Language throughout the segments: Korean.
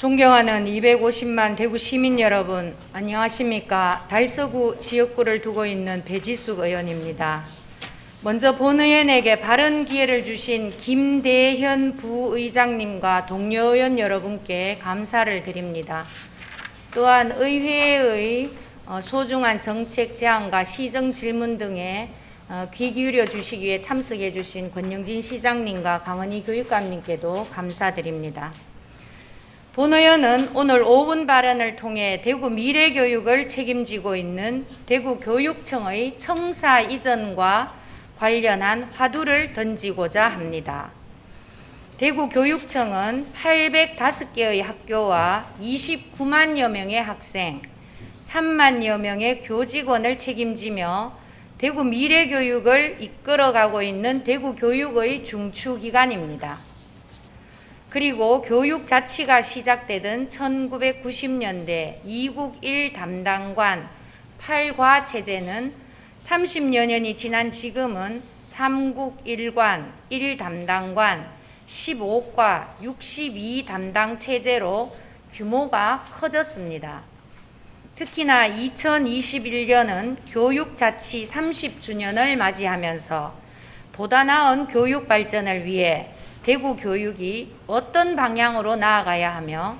존경하는 250만 대구 시민 여러분, 안녕하십니까. 달서구 지역구를 두고 있는 배지숙 의원입니다. 먼저 본 의원에게 바른 기회를 주신 김대현 부의장님과 동료 의원 여러분께 감사를 드립니다. 또한 의회의 어, 소중한 정책 제안과 시정 질문 등에 어, 귀 기울여 주시기 위해 참석해 주신 권영진 시장님과 강은희 교육감님께도 감사드립니다. 본 의원은 오늘 5분 발언을 통해 대구 미래교육을 책임지고 있는 대구교육청의 청사 이전과 관련한 화두를 던지고자 합니다. 대구교육청은 805개의 학교와 29만여 명의 학생, 3만여 명의 교직원을 책임지며 대구 미래교육을 이끌어가고 있는 대구교육의 중추기관입니다. 그리고 교육 자치가 시작되던 1990년대 이국 1 담당관 8과 체제는 30여 년이 지난 지금은 3국 1관 1 담당관 15과 62 담당 체제로 규모가 커졌습니다. 특히나 2021년은 교육 자치 30주년을 맞이하면서 보다 나은 교육 발전을 위해 대구 교육이 어떤 방향으로 나아가야 하며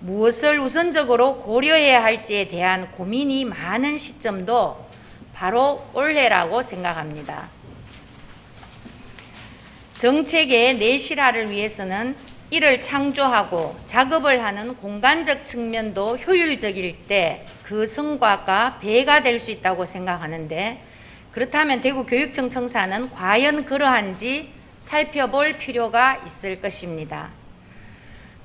무엇을 우선적으로 고려해야 할지에 대한 고민이 많은 시점도 바로 올해라고 생각합니다. 정책의 내실화를 위해서는 이를 창조하고 작업을 하는 공간적 측면도 효율적일 때 그 성과가 배가 될 수 있다고 생각하는데 그렇다면 대구 교육청 청사는 과연 그러한지 살펴볼 필요가 있을 것입니다.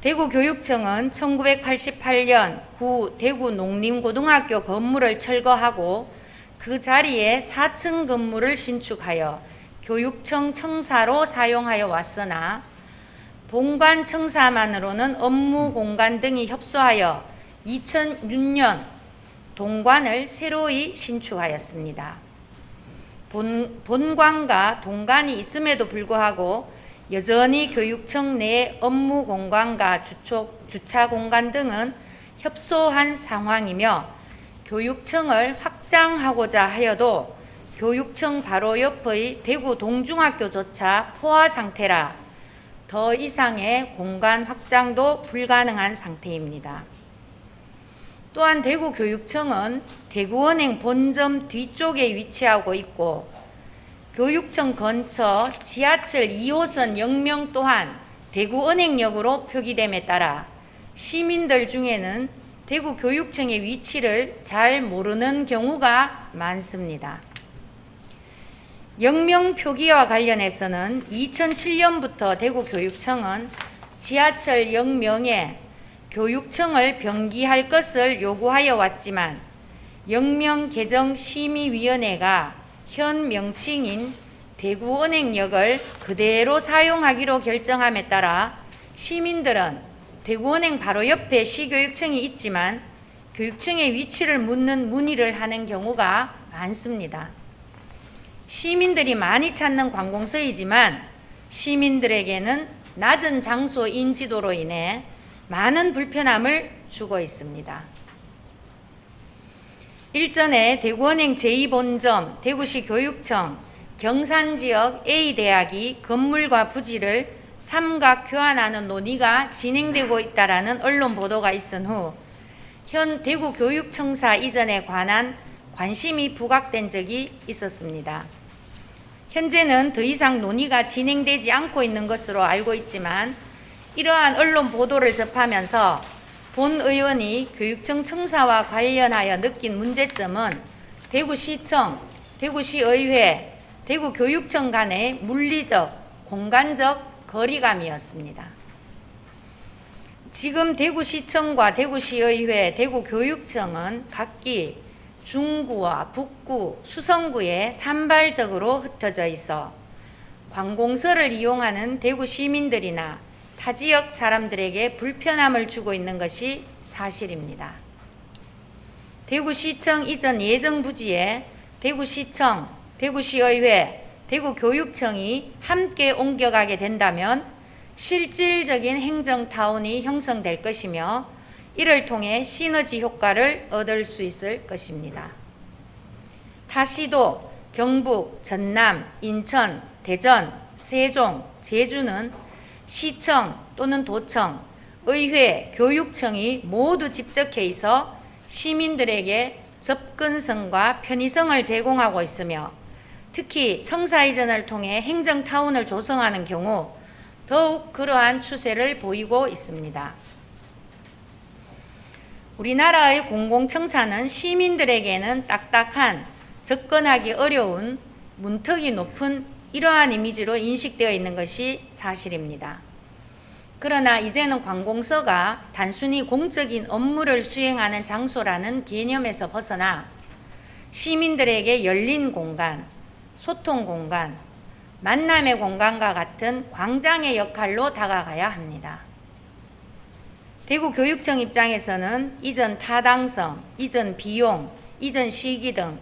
대구 교육청은 1988년 구 대구 농림고등학교 건물을 철거하고 그 자리에 4층 건물을 신축하여 교육청 청사로 사용하여 왔으나 본관 청사만으로는 업무 공간 등이 협소하여 2006년 동관을 새로이 신축하였습니다. 본, 본관과 동관이 있음에도 불구하고 여전히 교육청 내 업무 공간과 주촉, 주차 공간 등은 협소한 상황이며 교육청을 확장하고자 하여도 교육청 바로 옆의 대구 동중학교조차 포화 상태라 더 이상의 공간 확장도 불가능한 상태입니다. 또한 대구교육청은 대구은행 본점 뒤쪽에 위치하고 있고 교육청 근처 지하철 2호선 역명 또한 대구은행역으로 표기됨에 따라 시민들 중에는 대구교육청의 위치를 잘 모르는 경우가 많습니다. 역명 표기와 관련해서는 2007년부터 대구교육청은 지하철 역명에 교육청을 병기할 것을 요구하여 왔지만 영명 개정 심의위원회가 현 명칭인 대구은행역을 그대로 사용하기로 결정함에 따라 시민들은 대구은행 바로 옆에 시교육청이 있지만 교육청의 위치를 묻는 문의를 하는 경우가 많습니다. 시민들이 많이 찾는 관공서이지만 시민들에게는 낮은 장소 인지도로 인해 많은 불편함을 주고 있습니다. 일전에 대구은행 제2본점, 대구시 교육청, 경산지역 A대학이 건물과 부지를 삼각 교환하는 논의가 진행되고 있다라는 언론 보도가 있은 후 현 대구 교육청사 이전에 관한 관심이 부각된 적이 있었습니다. 현재는 더 이상 논의가 진행되지 않고 있는 것으로 알고 있지만 이러한 언론 보도를 접하면서 본 의원이 교육청 청사와 관련하여 느낀 문제점은 대구시청, 대구시의회, 대구교육청 간의 물리적, 공간적 거리감이었습니다. 지금 대구시청과 대구시의회, 대구교육청은 각기 중구와 북구, 수성구에 산발적으로 흩어져 있어 관공서를 이용하는 대구 시민들이나 타 지역 사람들에게 불편함을 주고 있는 것이 사실입니다. 대구시청 이전 예정 부지에 대구시청, 대구시의회, 대구교육청이 함께 옮겨가게 된다면 실질적인 행정타운이 형성될 것이며 이를 통해 시너지 효과를 얻을 수 있을 것입니다. 타시도, 경북, 전남, 인천, 대전, 세종, 제주는 시청 또는 도청, 의회, 교육청이 모두 집적해 있어 시민들에게 접근성과 편의성을 제공하고 있으며 특히 청사 이전을 통해 행정타운을 조성하는 경우 더욱 그러한 추세를 보이고 있습니다. 우리나라의 공공청사는 시민들에게는 딱딱한 접근하기 어려운 문턱이 높은 이러한 이미지로 인식되어 있는 것이 사실입니다. 그러나 이제는 관공서가 단순히 공적인 업무를 수행하는 장소라는 개념에서 벗어나 시민들에게 열린 공간, 소통 공간, 만남의 공간과 같은 광장의 역할로 다가가야 합니다. 대구 교육청 입장에서는 이전 타당성, 이전 비용, 이전 시기 등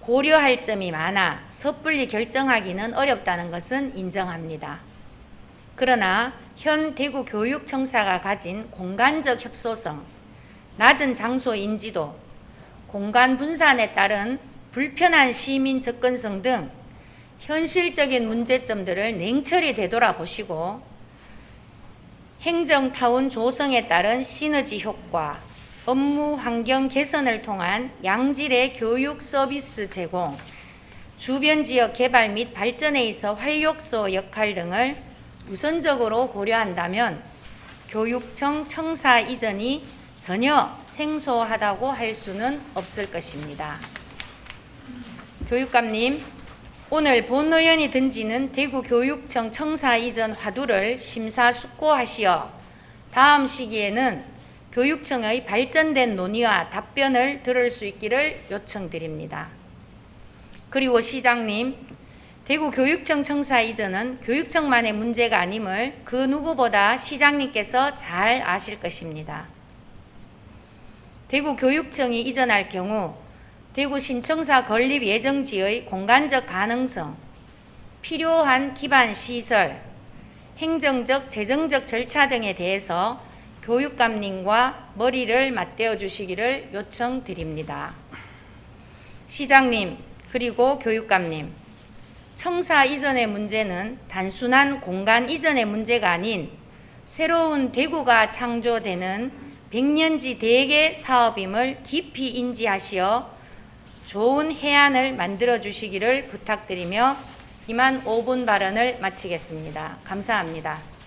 고려할 점이 많아 섣불리 결정하기는 어렵다는 것은 인정합니다. 그러나 현 대구 교육청사가 가진 공간적 협소성, 낮은 장소 인지도, 공간 분산에 따른 불편한 시민 접근성 등 현실적인 문제점들을 냉철히 되돌아보시고 행정타운 조성에 따른 시너지 효과, 업무 환경 개선을 통한 양질의 교육 서비스 제공, 주변 지역 개발 및 발전에 있어 활력소 역할 등을 우선적으로 고려한다면 교육청 청사 이전이 전혀 생소하다고 할 수는 없을 것입니다. 교육감님, 오늘 본 의원이 던지는 대구 교육청 청사 이전 화두를 심사숙고하시어 다음 시기에는 교육청의 발전된 논의와 답변을 들을 수 있기를 요청드립니다. 그리고 시장님, 대구 교육청 청사 이전은 교육청만의 문제가 아님을 그 누구보다 시장님께서 잘 아실 것입니다. 대구 교육청이 이전할 경우 대구 신청사 건립 예정지의 공간적 가능성, 필요한 기반 시설, 행정적, 재정적 절차 등에 대해서 교육감님과 머리를 맞대어 주시기를 요청드립니다. 시장님, 그리고 교육감님, 청사 이전의 문제는 단순한 공간 이전의 문제가 아닌 새로운 대구가 창조되는 백년지 대계 사업임을 깊이 인지하시어 좋은 해안을 만들어 주시기를 부탁드리며 이만 5분 발언을 마치겠습니다. 감사합니다.